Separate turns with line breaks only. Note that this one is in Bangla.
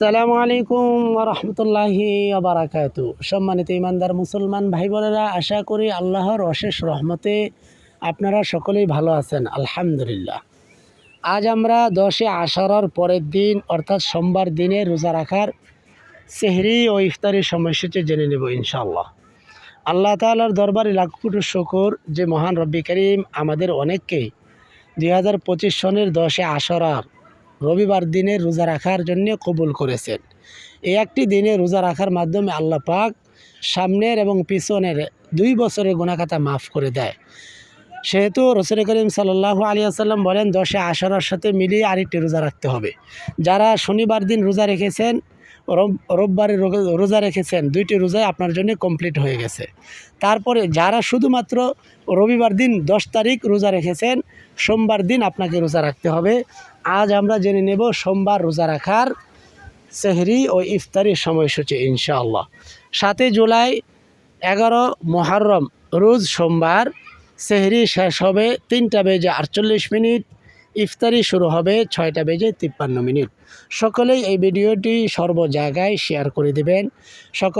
সালামু আলাইকুম রহমতুল্লাহি আবরাকাত সম্মানিত ইমানদার মুসলমান ভাই বোনেরা আশা করি আল্লাহর অশেষ রহমতে আপনারা সকলেই ভালো আছেন। আলহামদুলিল্লাহ। আজ আমরা দশে আষাঢ়র পরের দিন, অর্থাৎ সোমবার দিনে রোজা রাখার সেহরি ও ইফতারির সময়সূচি জেনে নেব ইনশাআল্লাহ। আল্লাহ তাআলার দরবারে লাখ কোটি শকর যে মহান রব্বি করিম আমাদের অনেককেই দুই হাজার পঁচিশ সনের দশে আষাঢ়ার রবিবার দিনে রোজা রাখার জন্য কবুল করেছেন। এই একটি দিনে রোজা রাখার মাধ্যমে আল্লাহ পাক সামনের এবং পিছনের দুই বছরের গুণাখাতা মাফ করে দেয়। সেহেতু রসুল করিম সাল্লাহ আলী আসাল্লাম বলেন, দশে আষাঢ়ার সাথে মিলিয়ে আরেকটি রোজা রাখতে হবে। যারা শনিবার দিন রোজা রেখেছেন রোববারে রোজা রেখেছেন, দুইটি রোজাই আপনার জন্য কমপ্লিট হয়ে গেছে। তারপরে যারা শুধুমাত্র রবিবার দিন দশ তারিখ রোজা রেখেছেন, সোমবার দিন আপনাকে রোজা রাখতে হবে। আজ আমরা জেনে নেব সোমবার রোজা রাখার সেহরি ও ইফতারির সময়সূচি, ইনশাআল্লাহ। সাতই জুলাই, এগারো মহরম, রোজ সোমবার। সেহরি শেষ হবে তিনটা বেজে আটচল্লিশ মিনিট। ইফতারি শুরু হবে ছয়টা বেজে তিপ্পান্ন মিনিট। সকলেই এই ভিডিওটি সর্ব জায়গায় শেয়ার করে দেবেন। সকল